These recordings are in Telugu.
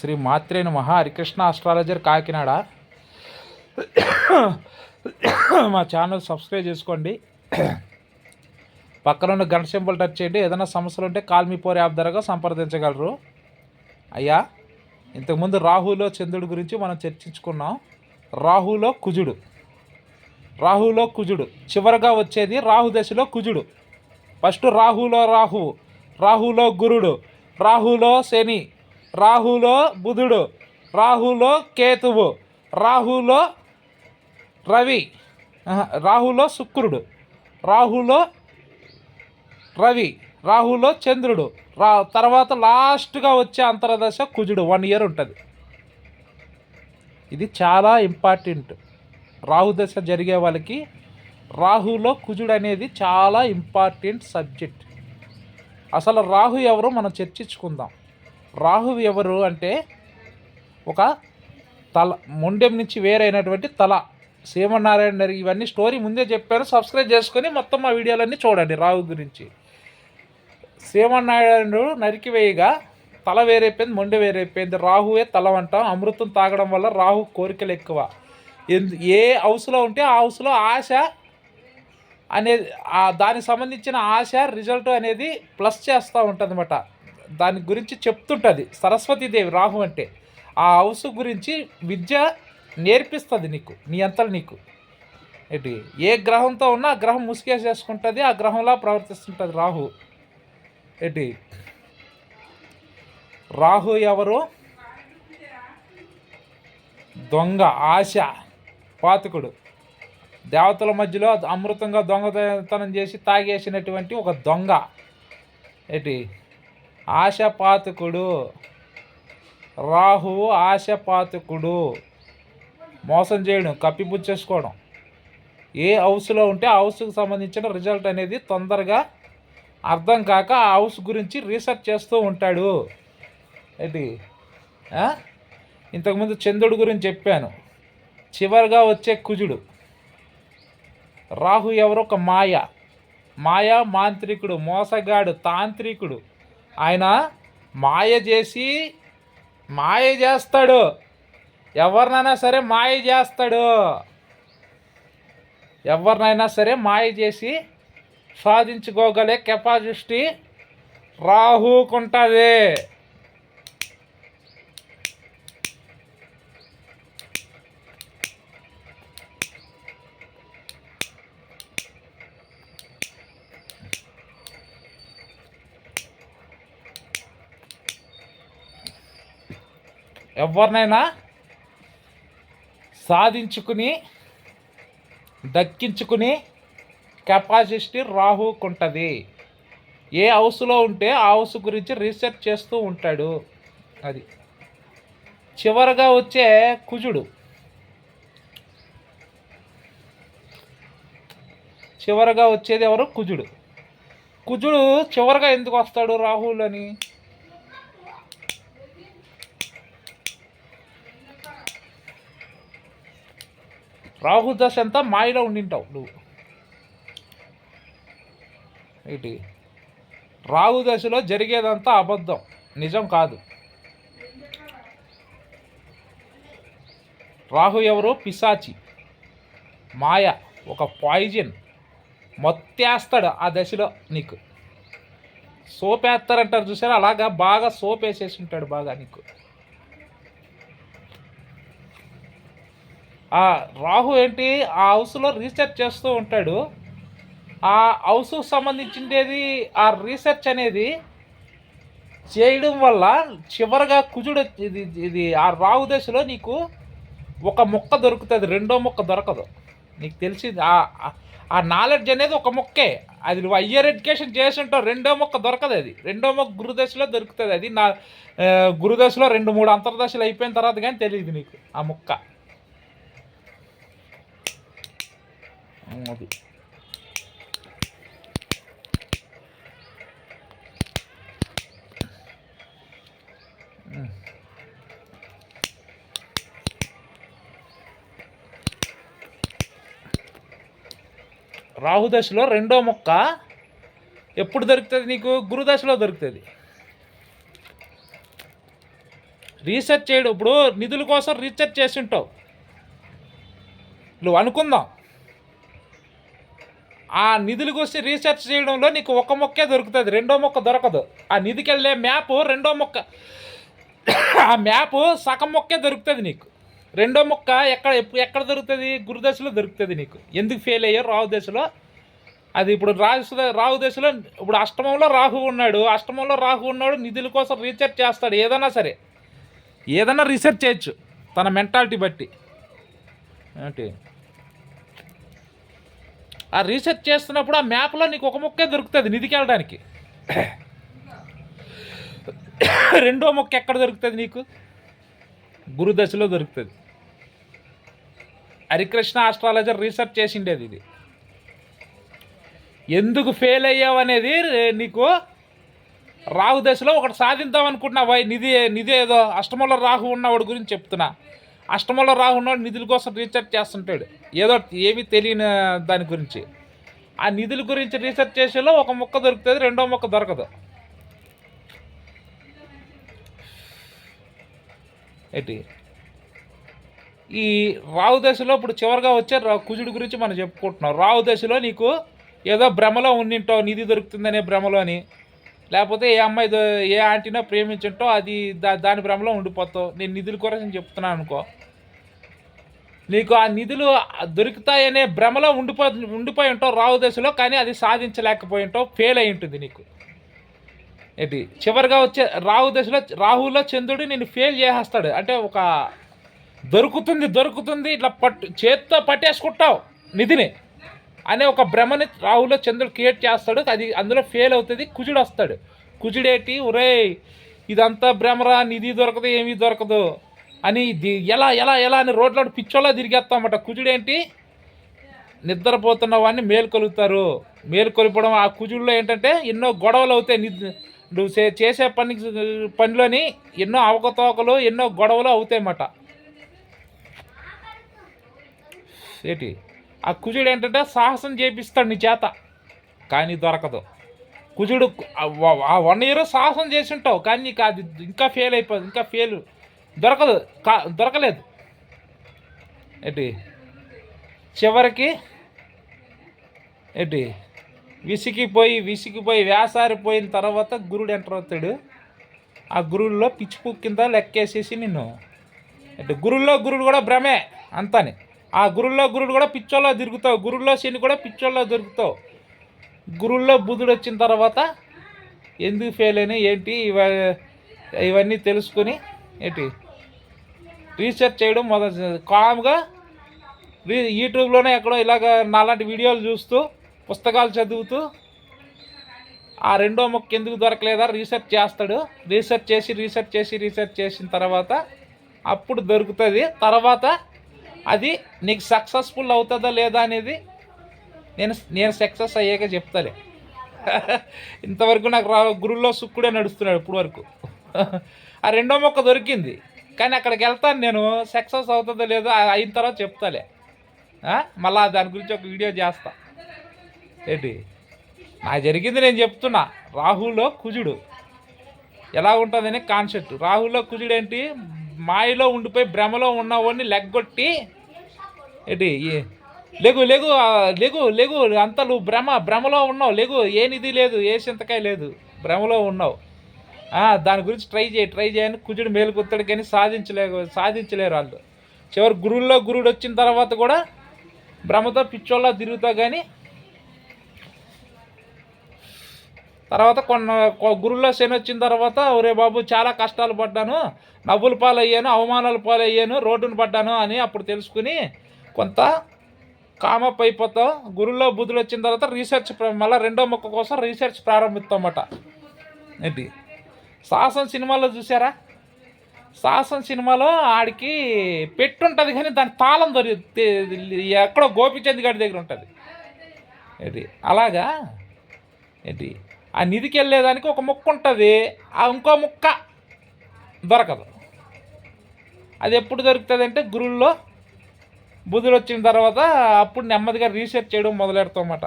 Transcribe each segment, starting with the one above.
శ్రీ మాత్రేను మహా హరికృష్ణ ఆస్ట్రాలజర్ కాకినాడ. మా ఛానల్ సబ్స్క్రైబ్ చేసుకోండి. పక్కన ఉన్న గంట సింబల్ టచ్ చేయండి. ఏదైనా సమస్యలు ఉంటే కాల్ మీ పోర్ యాప్ ద్వారా సంప్రదించగలరు. అయ్యా ఇంతకుముందు రాహులో చంద్రుడి గురించి మనం చర్చించుకున్నాం. రాహులో కుజుడు. రాహులో కుజుడు. చివరగా వచ్చేది రాహు దశలో కుజుడు. ఫస్ట్ రాహులో రాహువు. రాహులో గురుడు. రాహులో శని. రాహులో బుధుడు రాహులో కేతువు రాహులో రవి రాహులో శుక్రుడు రాహులో రవి రాహులో చంద్రుడు రా తర్వాత లాస్ట్గా వచ్చే అంతరదశ కుజుడు. వన్ ఇయర్ ఉంటుంది. ఇది చాలా ఇంపార్టెంట్. రాహు దశ జరిగే వాళ్ళకి రాహులో కుజుడు అనేది చాలా ఇంపార్టెంట్ సబ్జెక్ట్. అసలు రాహు ఎవరో మనం చర్చించుకుందాం. రాహువు ఎవరు అంటే ఒక తల మొండెం నుంచి వేరైనటువంటి తల. సీమనారాయణ గారి ఇవన్నీ స్టోరీ ముందే చెప్పారు. సబ్స్క్రైబ్ చేసుకొని మొత్తం మా వీడియోలన్నీ చూడండి రాహు గురించి. సీమనారాయణుడు నరికివేయగా తల వేరైపోయింది మొండె వేరైపోయింది. రాహువే తల అంటాం అమృతం తాగడం వల్ల రాహు కోరికలు ఎక్కువ. ఎందు ఏ హౌస్లో ఉంటే ఆ హౌస్లో ఆశ అనేది దానికి సంబంధించిన ఆశ రిజల్ట్ అనేది ప్లస్ చేస్తూ ఉంటుంది అన్నమాట దాని గురించి చెప్తుంటుంది. సరస్వతీదేవి రాహు అంటే. ఆ హౌస్ గురించి విద్య నేర్పిస్తుంది నీకు నీ అంతలు నీకు. ఏంటి? ఏ గ్రహంతో ఉన్నా ఆ గ్రహం ముసుగేసేసుకుంటుంది ఆ గ్రహంలా ప్రవర్తిస్తుంటుంది రాహు. ఏంటి? రాహు ఎవరు? దొంగ ఆశ పాతకుడు. దేవతల మధ్యలో అమృతంగా దొంగతనం చేసి తాగేసినటువంటి ఒక దొంగ. ఏంటి? ఆశపాతకుడు. రాహువు ఆశపాతకుడు. మోసం చేయడం కప్పిపుచ్చేసుకోవడం. ఏ హౌస్లో ఉంటే ఆ హౌస్కి సంబంధించిన రిజల్ట్ అనేది తొందరగా అర్థం కాక ఆ హౌస్ గురించి రీసెర్చ్ చేస్తూ ఉంటాడు. ఏంటి? ఇంతకుముందు చంద్రుడి గురించి చెప్పాను. చివరిగా వచ్చే కుజుడు. రాహు ఎవరో ఒక మాయ. మాయ మాంత్రికుడు మోసగాడు తాంత్రికుడు. ఆయన మాయ చేసి మాయ చేస్తాడు. ఎవరినైనా సరే మాయ చేస్తాడు. ఎవరినైనా సరే మాయ చేసి సాధించుకోగలే కెపాసిటీ రాహుకుంటుంది. ఎవరినైనా సాధించుకుని దక్కించుకుని కెపాసిటీ రాహుకుంటుంది ఏ హౌస్లో ఉంటే ఆ హౌస్ గురించి రీసెర్చ్ చేస్తూ ఉంటాడు. అది చివరగా వచ్చే కుజుడు. చివరగా వచ్చేది ఎవరు? కుజుడు. కుజుడు చివరగా ఎందుకు వస్తాడు రాహుల్ రాహు దశ అంతా మాయలో ఉండింటావు నువ్వు. ఏంటి? రాహు దశలో జరిగేదంతా అబద్ధం. నిజం కాదు. రాహు ఎవరు? పిశాచి. మాయ ఒక పాయిజన్ మొత్తేస్తాడు ఆ దశలో నీకు. సోప్ వేస్తారంటారు చూసారా? అలాగా బాగా సోప్ వేసేసి ఉంటాడు బాగా నీకు. ఆ రాహు ఏంటి? ఆ హౌస్లో రీసెర్చ్ చేస్తూ ఉంటాడు. ఆ హౌస్కు సంబంధించిండేది ఆ రీసెర్చ్ అనేది చేయడం వల్ల చివరిగా కుజుడు ఇది ఇది ఆ రాహు దశలో నీకు ఒక మొక్క దొరుకుతుంది. రెండో మొక్క దొరకదు. నీకు తెలిసింది ఆ- ఆ- నాలెడ్జ్ అనేది ఒక మొక్కే. అది నువ్వు హయ్యర్ ఎడ్యుకేషన్ చేసి ఉంటావు రెండో మొక్క దొరకదు అది. రెండో మొక్క గురుదశలో దొరుకుతుంది. అది నా గురుదశలో రెండు మూడు అంతర్దశలు అయిపోయిన తర్వాత కానీ తెలియదు నీకు ఆ మొక్క. అది mm. రాహుదశలో రెండో మొక్క ఎప్పుడు దొరుకుతుంది నీకు? గురుదశలో దొరుకుతుంది. రీసెర్చ్ చేయడం. ఇప్పుడు నిధుల కోసం రీసెర్చ్ చేసి ఉంటావు నువ్వు అనుకుందాం. ఆ నిధుల గురించి రీసెర్చ్ చేయడంలో నీకు ఒక మొక్కే దొరుకుతుంది రెండో మొక్క దొరకదు. ఆ నిధికి వెళ్ళే మ్యాప్ రెండో మొక్క ఆ మ్యాప్ సగం మొక్కే దొరుకుతుంది నీకు. రెండో మొక్క ఎక్కడ ఎక్కడ దొరుకుతుంది? గురుదశలో దొరుకుతుంది నీకు. ఎందుకు ఫెయిల్ అయ్యారు రావు దశలో? అది ఇప్పుడు రాజు రాహు దశలో ఇప్పుడు అష్టమంలో రాహు ఉన్నాడు. అష్టమంలో రాహు ఉన్నాడు నిధుల కోసం రీసెర్చ్ చేస్తాడు. ఏదైనా సరే ఏదైనా రీసెర్చ్ చేయొచ్చు తన మెంటాలిటీ బట్టి. ఏంటి? ఆ రీసెర్చ్ చేస్తున్నప్పుడు ఆ మ్యాప్లో నీకు ఒక ముక్కే దొరుకుతుంది నిధికి వెళ్ళడానికి. రెండో మొక్క ఎక్కడ దొరుకుతుంది నీకు? గురుదశలో దొరుకుతుంది. హరికృష్ణ ఆస్ట్రాలజర్ రీసెర్చ్ చేసిండేది ఇది. ఎందుకు ఫెయిల్ అయ్యావు అనేది నీకు రాహు దశలో ఒకటి సాధిద్దాం అనుకుంటున్నావు. నిధి నిధి ఏదో అష్టమంలో రాహు ఉన్నవాడు గురించి చెప్తున్నా. అష్టమంలో రాహు నిధుల కోసం రీసెర్చ్ చేస్తుంటాడు. ఏదో ఏమీ తెలియని దాని గురించి. ఆ నిధుల గురించి రీసెర్చ్ చేసేలో ఒక మొక్క దొరుకుతుంది రెండో మొక్క దొరకదు. ఏంటి? ఈ రావు దశలో ఇప్పుడు చివరిగా వచ్చే కుజుడి గురించి మనం చెప్పుకుంటున్నాం. రావు దశలో నీకు ఏదో భ్రమలో ఉండింటావు నిధి దొరుకుతుందనే భ్రమలోని. లేకపోతే ఏ అమ్మాయి ఏ ఆంటీనో ప్రేమించుంటావు అది దా దాని భ్రమలో ఉండిపోతావు. నేను నిధుల కోసం చెప్తున్నాను అనుకో. నీకు ఆ నిధులు దొరుకుతాయనే భ్రమలో ఉండిపో ఉండిపోయి ఉంటావు రావు దశలో కానీ అది సాధించలేకపోయి ఉంటావు ఫెయిల్ అయి ఉంటుంది నీకు. ఏంటి? చివరిగా వచ్చే రాహు దశలో రాహులో చంద్రుడు నేను ఫెయిల్ చేసేస్తాడు. అంటే ఒక దొరుకుతుంది దొరుకుతుంది ఇట్లా పట్టు చేత్తో పట్టేసుకుంటావు నిధిని. అనే ఒక భ్రమని రాహులో చంద్రుడు క్రియేట్ చేస్తాడు. అది అందులో ఫెయిల్ అవుతుంది. కుజుడు వస్తాడు. కుజుడేటి ఒరే ఇదంతా భ్రమరా నిధి దొరకదు ఏమీ దొరకదు అని ఎలా ఎలా ఎలా అని రోడ్లో పిచ్చోలా తిరిగేస్తామట. కుజుడేంటి? నిద్రపోతున్న వాడిని మేలుకొలుగుతారు మేలుకొలిపడం ఆ కుజుల్లో ఏంటంటే ఎన్నో గొడవలు అవుతాయి. నువ్వు చేసే పని పనిలోని ఎన్నో అవకతవకలు ఎన్నో గొడవలు అవుతాయన్నమాట. ఏంటి? ఆ కుజుడు ఏంటంటే సాహసం చేపిస్తాడు నీ చేత. కానీ దొరకదు. కుజుడు ఆ వన్ ఇయర్ సాహసం చేసి ఉంటావు కానీ నీకు అది ఇంకా ఫెయిల్ అయిపోదు ఇంకా ఫెయిల్ దొరకదు కా దొరకలేదు. ఏంటి? చివరికి ఏంటి? విసిగిపోయి విసిగిపోయి వేసారిపోయిన తర్వాత గురుడు ఎంటర్ అవుతాడు. ఆ గురువుల్లో పిచ్చి కింద లెక్కేసేసి నిన్ను. అంటే గురుల్లో గురుడు కూడా భ్రమే అంతని. ఆ గురుల్లో గురుడు కూడా పిచ్చోళ్ళ తిరుగుతావు. గురుల్లో శని కూడా పిచ్చోళ్ళ దొరుకుతావు గురుల్లో బుధుడు వచ్చిన తర్వాత ఎందుకు ఫెయిల్ అయినాయి? ఏంటి? ఇవ ఇవన్నీ తెలుసుకొని ఏంటి? రీసెర్చ్ చేయడం మొదలు కామ్గా రీ యూట్యూబ్లోనే ఎక్కడో ఇలాగ నాలాంటి వీడియోలు చూస్తూ పుస్తకాలు చదువుతూ ఆ రెండో మొక్క ఎందుకు దొరకలేదా? రీసెర్చ్ చేస్తాడు. రీసెర్చ్ చేసి రీసెర్చ్ చేసి రీసెర్చ్ చేసిన తర్వాత అప్పుడు దొరుకుతుంది. తర్వాత అది నీకు సక్సెస్ఫుల్ అవుతుందా లేదా అనేది నేను నేను సక్సెస్ అయ్యాక చెప్తాలే. ఇంతవరకు నాకు రా గురుల్లో సుక్కుడే నడుస్తున్నాడు ఇప్పుడు వరకు. ఆ రెండో మొక్క దొరికింది. కానీ అక్కడికి వెళ్తాను నేను సక్సెస్ అవుతుందో లేదో అయిన తర్వాత చెప్తాలే. మళ్ళా దాని గురించి ఒక వీడియో చేస్తా. ఏంటి? నాకు జరిగింది నేను చెప్తున్నా. రాహులో కుజుడు. ఎలా ఉంటుందని కాన్సెప్ట్ రాహులో కుజుడు ఏంటి మాయలో ఉండిపోయి భ్రమలో ఉన్నవాడిని లెగ్గొట్టి ఏంటి? ఈ- లేగు లేగు ఆ, లేగు లేగు నువ్వు భ్రమ భ్రమలో ఉన్నావు. లేగు ఏ నిధి లేదు ఏ చింతకాయ లేదు భ్రమలో ఉన్నావు. దాని గురించి ట్రై చేయి ట్రై చేయని కుజుడు మేలుకొత్తాడు కానీ సాధించలే సాధించలేరు వాళ్ళు. చివరి గురువుల్లో గురుడు వచ్చిన తర్వాత కూడా భ్రమతో పిచ్చోళ్ళ తిరుగుతా కానీ తర్వాత కొన్న కొ- శని వచ్చిన తర్వాత ఒరే బాబు చాలా కష్టాలు పడ్డాను. నవ్వుల పాలయ్యాను అవమానాల పాలయ్యాను రోడ్డును పడ్డాను అని అప్పుడు తెలుసుకుని కొంత కామప్ అయిపోతాం గురువులో బుద్ధులు వచ్చిన తర్వాత రీసెర్చ్ మళ్ళీ రెండో మొక్క కోసం రీసెర్చ్ ప్రారంభిస్తామట. ఏంటి? సాహసం సినిమాలో చూసారా సాహసం సినిమాలో ఆడికి పెట్టుంటుంది కానీ దాని తాళం దొరి ఎక్కడో గోపిచంద్ గారి దగ్గర ఉంటుంది. ఏంటి? అలాగా? ఏంటి? ఆ నిధికి వెళ్ళేదానికి ఒక ముక్క ఉంటుంది. ఆ ఇంకో ముక్క దొరకదు. అది ఎప్పుడు దొరుకుతుంది అంటే గురుల్లో బుధుడు వచ్చిన తర్వాత అప్పుడు నెమ్మదిగా రీసెర్చ్ చేయడం మొదలెడతామన్నమాట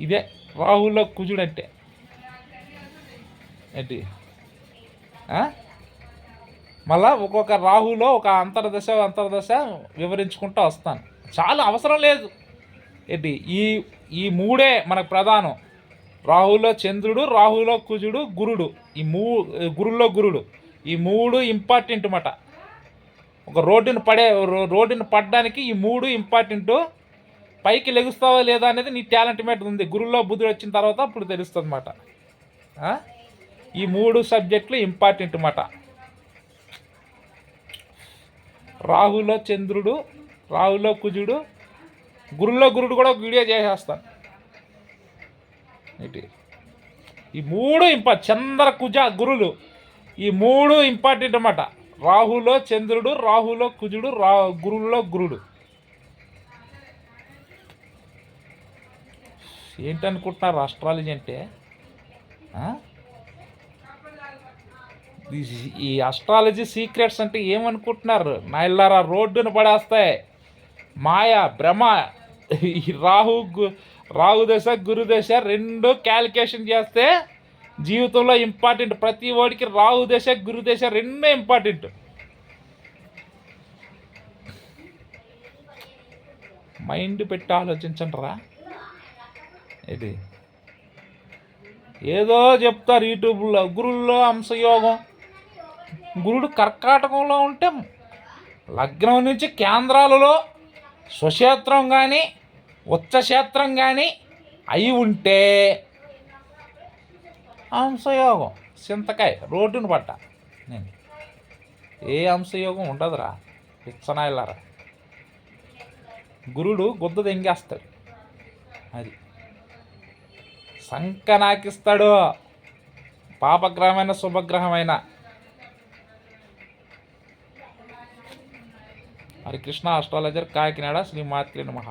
ఇదే రాహుల్లో కుజుడు అంటే ఏంటి మళ్ళా ఒక్కొక్క రాహులో ఒక అంతర్దశ అంతర్దశ వివరించుకుంటూ వస్తాను. చాలా అవసరం లేదు. ఏంటి? ఈ ఈ మూడే మనకు ప్రధానం. రాహులో చంద్రుడు రాహులో కుజుడు గురుడు. ఈ మూ గురుల్లో గురుడు. ఈ మూడు ఇంపార్టెంట్ మాట. ఒక రోడ్డుని పడే రో- రోడ్డుని పడడానికి ఈ మూడు ఇంపార్టెంట్ పైకి లెగుస్తావా లేదా అనేది నీ టాలెంట్ మీద ఉంది. గురుల్లో బుద్ధుడు వచ్చిన తర్వాత అప్పుడు తెలుస్తుంది అనమాట ఈ మూడు సబ్జెక్టులు ఇంపార్టెంట్ మాట. రాహులో చంద్రుడు రాహులో కుజుడు గురుల్లో గురుడు కూడా ఒక వీడియో చేసేస్తాను. ఏంటి? ఈ మూడు ఇంపా చంద్ర కుజ గురులు. ఈ మూడు ఇంపార్టెంట్ అన్నమాట. రాహులో చంద్రుడు రాహులో కుజుడు రా గురువులో గురుడు. ఏంటనుకుంటున్నారు ఆస్ట్రాలజీ అంటే? ఈ- అస్ట్రాలజీ సీక్రెట్స్ అంటే ఏమనుకుంటున్నారు? నాయల్లారా రోడ్డును పడేస్తాయి. మాయ భ్రమ ఈ రాహు గు- రాహు దశ గురు దశ రెండు క్యాలిక్యులేషన్ చేస్తే జీవితంలో ఇంపార్టెంట్. ప్రతి వాడికి రాహు దశ గురు దశ రెండే ఇంపార్టెంట్. మైండ్ పెట్టి ఆలోచించండి రా ఇది ఏదో చెప్తారు యూట్యూబ్లో గురుల్లో అంశయోగం గురుడు కర్కాటకంలో ఉంటే లగ్నం నుంచి కేంద్రాలలో స్వక్షేత్రం కానీ ఉచ్చక్షేత్రం కానీ అయి ఉంటే అంశయోగం. చింతకాయ రోడ్డును పట్ట. నేను. ఏ అంశయోగం ఉండదురా. పిచ్చనాయలారా. గురుడు గుద్ద దెంగేస్తాడు. అది. శంక నాకిస్తాడు పాపగ్రహమైన శుభగ్రహమైన. హరి కృష్ణ అస్ట్రాలజర్ కాకినాడ శ్రీ మాత్రి మహా